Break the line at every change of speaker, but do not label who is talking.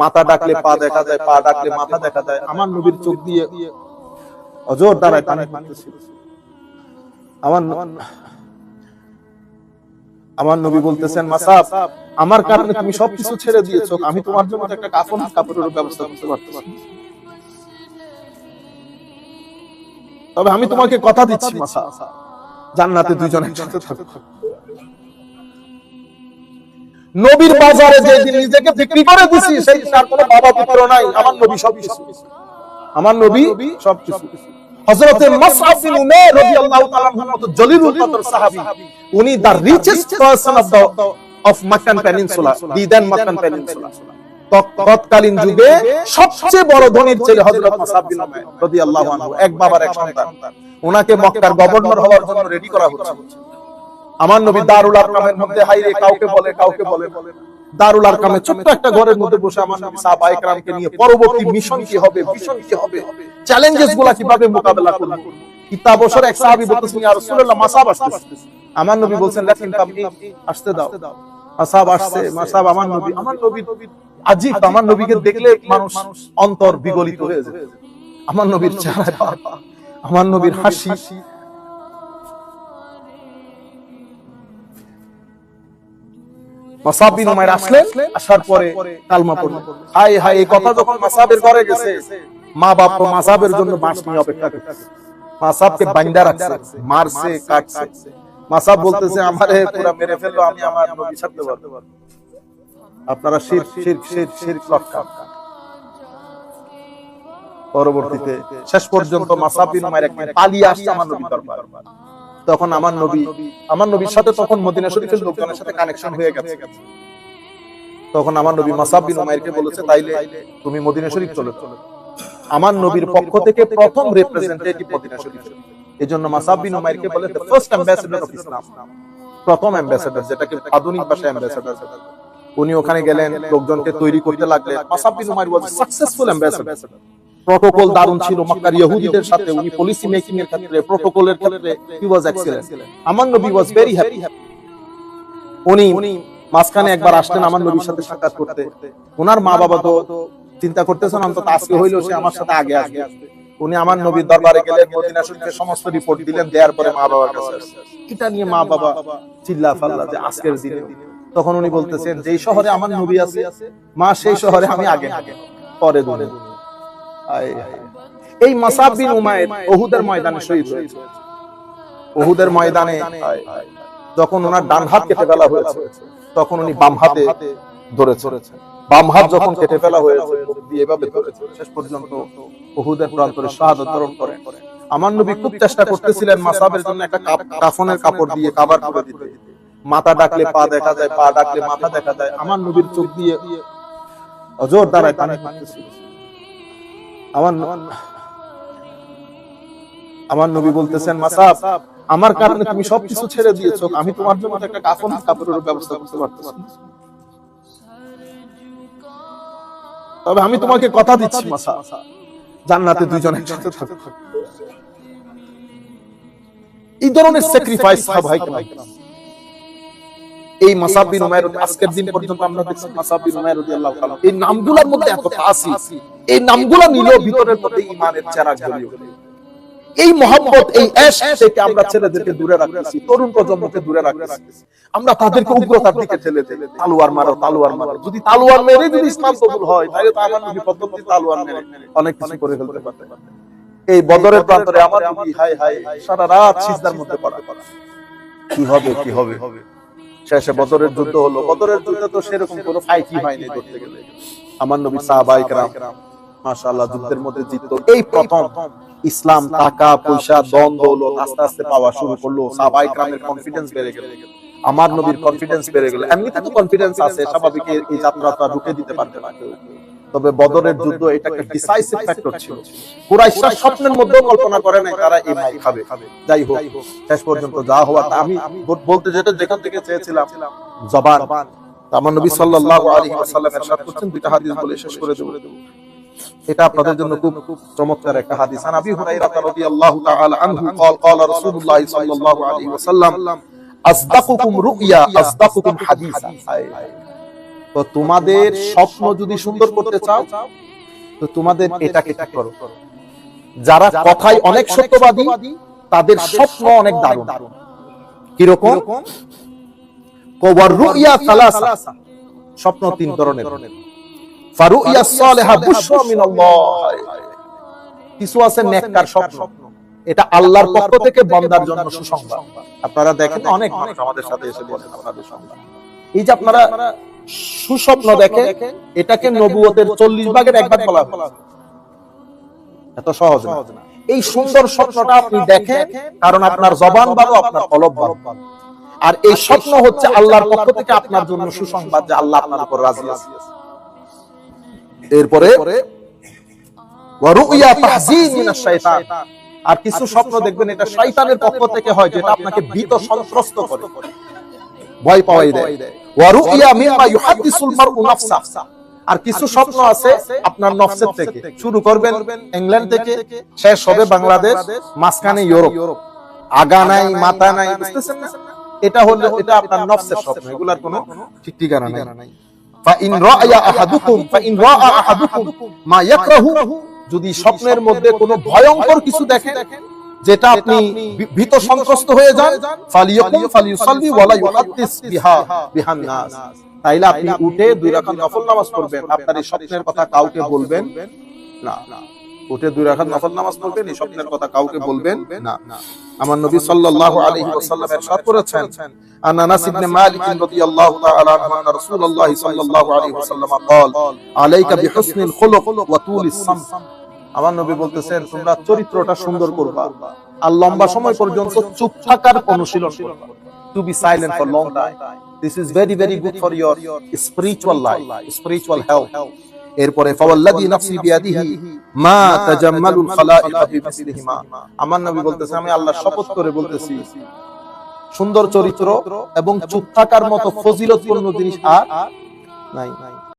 মাথা ডাকলে পা দেখা যায় পা ডাকলে মাথা দেখা যায়। আমার নবীর চোখ দিয়ে অজোর দ্বারায় পানি আমার আমার নবী বলতেছেন মাসাব আমার কারণে তুমি সবকিছু ছেড়ে দিয়েছ। আমি তোমার জন্য একটা কাফন কাপড়ের ব্যবস্থা করতে পারতেছি। তবে আমি তোমাকে কথা দিচ্ছি মাসা জান্নাতে দুইজন একসাথে থাকব নবীর বাজারে যেদিন নিজেকে বিক্রি করে দিছি সেই তার কোনো বাবা পুত্র নাই। আমার নবী সব কিছু। আমার নবী সব কিছু। হযরতে মাসআব বিন উমার রাদিয়াল্লাহু তাআলা মতো জলিলুল কদর সাহাবী উনি the richest person of the of Meccan peninsula the then Meccan peninsula তৎকালীন যুগে সবচেয়ে বড় ধনীর ছেলে হযরত মাসআব বিন উমার রাদিয়াল্লাহু আনহু। এক বাবার এক সন্তান। ওনাকে মক্কার গভর্নর হওয়ার জন্য রেডি করা হচ্ছে। আমার নবী দারুল আরকামের মধ্যে হাইরে কাউকে বলে কাউকে বলে দারুল আরকামে ছোট্ট একটা ঘরের মধ্যে বসে আমার নবী সাহাবা একরামকে নিয়ে পরবর্তী মিশন কি হবে মিশন কি হবে চ্যালেঞ্জেসগুলা কীভাবে মোকাবেলা করব? কিতাব বছর এক সাহাবী বলতেছেন ইয়া রাসূলুল্লাহ, মাসাব আসতেছে। আমার নবী বলছেন লেট হিম আসতে দাও। মাসাব আসছে, মাসাব আমার নবী আমার নবী আজিব, আমার নবীকে দেখলে মানুষ অন্তর বিগলিত হয়ে যায়। আমার নবীর চেহারা, আমার নবীর হাসি মাসাব বিন উমাইর আসলেন আসার পরে কালমা পড়লেন। হাই হাই এই কথা যখন মাসাবের ঘরে গেছে মা বাপ মাসাবের জন্য বাঁশ নিয়ে অপেক্ষা করতেছে মাসাবকে বাইন্দা রাখছে মারছে কাটছে। মাসাব বলতেছে আমারে পুরা মেরে ফেলল আমি আমার নবী ছাড়তে পারব আপনারা শির শির শির শির রক্ষা পরবর্তীতে শেষ পর্যন্ত মাসাব বিন একদিন পালিয়ে আসছে আমার নবী দরবার। তখন আমার নবী আমার নবীর সাথে তখন মদিনা শরীফের লোকজনের সাথে কানেকশন হয়ে গেছে। তখন আমার নবী মাসাব বিন উমাইরকে বলেছে, তাইলে তুমি মদিনা শরীফ চলে চলো আমার নবীর পক্ষ থেকে প্রথম রিপ্রেজেন্টেটিভ মদিনা শরীফ। এজন্য মাসাব বিন উমাইরকে বলে the first ambassador of Islam প্রথম অ্যাম্বাসেডর যেটাকে আধুনিক ভাষায় অ্যাম্বাসেডর উনি ওখানে গেলেন, লোকজনকে তৈরি করতে লাগলেন। মাসাব বিন Umair was successful ambassador protocol দারুণ ছিল। মক্কার ইহুদিদের সাথে উনি পলিসি মেকিং এর ক্ষেত্রে প্রটোকলের ক্ষেত্রে হি ওয়াজ এক্সেলেন্ট আমার নবী ওয়াজ ভেরি হ্যাপি উনি মাঝখানে একবার আসতেন আমার নবীর সাথে সাক্ষাৎ করতে। ওনার মা বাবা তো চিন্তা করতেছেন অন্তত আজকে হইল সে আমার সাথে আগে আসবে। উনি আমার নবীর দরবারে গেলেন মদিনা শরীফের সমস্ত রিপোর্ট দিলেন দেওয়ার পরে মা বাবার কাছে এটা নিয়ে মা বাবা চিল্লা ফাল্লা যে আজকের দিনে। তখন উনি বলতেছেন যেই শহরে আমার নবী আছে মা সেই শহরে আমি আগে পরে দূরে। এই মাসাব বিন উমায়ের ওহুদের ময়দানে শহীদ হয়েছে। ওহুদের ময়দানে যখন ওনার ডান হাত কেটে ফেলা হয়েছে তখন উনি বাম হাতে ধরেছে। বাম হাত যখন কেটে ফেলা হয়েছে দিয়ে এভাবে ধরেছে শেষ পর্যন্ত ওহুদের প্রান্তরে শাহাদত বরণ করেন আমার নবী খুব চেষ্টা করতেছিলেন মাসাবের জন্য একটা কাফনের কাপড় দিয়ে কাবার করে দিতে। মাথা ডাকলে পা দেখা যায় পা ডাকলে মাথা দেখা যায়। আমার নবীর চোখ দিয়ে অজোর দ্বারায় পানি পড়তেছিল। আমার আমার নবী বলতেছেন, মাসাব, আমার কারণে তুমি সবকিছু ছেড়ে দিয়েছ। আমি তোমার জন্য একটা কাফন কাপড়ের ব্যবস্থা করতে পারতেছি তবে আমি তোমাকে কথা দিচ্ছি মাসা জান্নাতে দুইজন একসাথে থাকব এই ধরনের স্যাক্রিফাইস ভাই এই মাসাব বিন উমাইর, আজকের দিন পর্যন্ত আমরা দেখছি মাসাব বিন উমাইর রাদিয়াল্লাহু তাআলা, এই নামগুলোর মধ্যে এত তাসির এই নামগুলো নিলেও ভিতরের মধ্যে ঈমানের চেরাগ জ্বলিয়ে ওঠে। এই মোহাম্মত এই এশ থেকে আমরা ছেলেদেরকে দূরে রাখতেছি তরুণ প্রজন্মকে দূরে রাখতেছি আমরা তাদেরকে উগ্রতার দিকে ঠেলে ঠেলে তালুয়ার মারো তালুয়ার মারো যদি তালুয়ার মেরে যদি ইসলাম কবুল হয় তাহলে তো আমার নবী পদ্ধতি তালুয়ার মেরে অনেক কিছু করে ফেলতে পারতে এই বদরের প্রান্তরে আমার নবী হাই হাই সারা রাত সিজদার মধ্যে পড়া কি হবে কি হবে শেষে বদরের যুদ্ধ হলো বদরের যুদ্ধে তো সেরকম কোনো ফাইটই হয়নি ধরতে গেলে আমার নবী সাহাবাই کرام মাশাআল্লাহ যুদ্ধের মধ্যে জিতত। এই প্রথম ইসলাম টাকা পয়সা দন দৌলত আস্তে আস্তে পাওয়া শুরু করল সাহাবাই کرامের কনফিডেন্স বেড়ে গেল। আমার নবীর কনফিডেন্স বেড়ে গেল। এমনিতে তো কনফিডেন্স আছে স্বাভাবিক এই যাত্রাটা ঢুকে দিতে পারবে না। তবে বদরের যুদ্ধ এটা একটা ডিসাইসিভ ফ্যাক্টর ছিল। কুরাইশরা স্বপ্নের মধ্যেও কল্পনা করে নাই তারা এই মাই খাবে। যাই হোক শেষ পর্যন্ত যা হওয়া তা আমি বলতে যেটা যেখান থেকে চেয়েছিলাম জবান আমার নবী সাল্লাল্লাহু আলাইহি ওয়াসাল্লাম ارشاد করছেন দুইটা হাদিস বলে শেষ করে দেব এটা আপনাদের জন্য খুব খুব চমৎকার একটা হাদিস আন আবি হুরায়রা রাদিয়াল্লাহু তাআলা আনহু قال قال رسول الله صلى الله عليه وسلم اصدقكم رؤيا اصدقكم حديثا তো তোমাদের স্বপ্ন যদি সুন্দর করতে চাও তো তোমাদের এটাকে ঠিক করো যারা কথায় অনেক সত্যবাদী তাদের স্বপ্ন অনেক দারুণ কিরকম কওয়ার রুইয়া সালাসা স্বপ্ন তিন ধরনের ফারুইয়া সালেহা বুশরা মিনাল্লাহ কিছু আছে নেককার স্বপ্ন। এটা আল্লাহর পক্ষ থেকে বান্দার জন্য সুসংবাদ। আপনারা দেখেন অনেক মানুষ আমাদের সাথে এসে বলেন আপনাদের সংবাদ এই যে আপনারা সুস্বপ্ন দেখেন এটাকে নবুয়তের চল্লিশ ভাগের এক ভাগ বলা এত সহজ না। এই সুন্দর স্বপ্নটা আপনি দেখেন কারণ আপনার জবান ভালো আপনার কলব ভালো। আর এই স্বপ্ন হচ্ছে আল্লাহর পক্ষ থেকে আপনার জন্য সুসংবাদ যে আল্লাহ আপনার উপর রাজি আছে। এরপরে আর কিছু স্বপ্ন দেখবেন এটা শয়তানের পক্ষ থেকে হয় যেটা আপনাকে ভীত সন্ত্রস্ত করে। ভয় পাওয়াই দেয়। ওয়ারুইয়া মিম্মা ইউহাদ্দিসুল মারউ নাফসা। আর কিছু স্বপ্ন আছে আপনার নফসের থেকে। শুরু করবেন ইংল্যান্ড থেকে শেষ হবে বাংলাদেশ মাঝখানে ইউরোপ। আগা নাই মাথা নাই বুঝতেছেন না? এটা হলো এটা আপনার নফসের স্বপ্ন। এগুলার কোনো ঠিক ঠিকানা নাই। ফাইন রাআয়া আহাদুকুম ফাইন রাআ আহাদুকুম, মা ইয়াকরাহু। যদি স্বপ্নের মধ্যে কোনো ভয়ঙ্কর কিছু দেখেন, যেটা আপনি ভীত সন্ত্রস্ত হয়ে যান, ফালিয়াকুম ফালিউসাল্লি ওয়ালা ইউহাদ্দিস বিহা, বিহান নাস। তাইলে আপনি উঠে দুই রাকাত নফল নামাজ পড়বেন। আপনার এই স্বপ্নের কথা কাউকে বলবেন? না। উঠে দুই রাকাত নফল নামাজ পড়বেন, এই স্বপ্নের কথা কাউকে বলবেন? না। আমার নবী সাল্লাল্লাহু আলাইহি ওয়াসাল্লাম এরশাদ করেছেন عن انس بن مالك رضي الله تعالى عنه ان رسول الله صلى الله عليه وسلم قال عليك بحسن الخلق وطول الصمت আমার নবী বলতেছেন তোমরা চরিত্রটা সুন্দর করবা আর লম্বা সময় পর্যন্ত চুপ থাকার অনুশীলন করবা to be silent for long time this is very very good for your spiritual life spiritual health এরপরে মা আমার নবী বলতেছে, আমি আল্লাহ শপথ করে বলতেছি, সুন্দর চরিত্র এবং চুপ থাকার মতো ফজিলতপূর্ণ জিনিস আর নাই।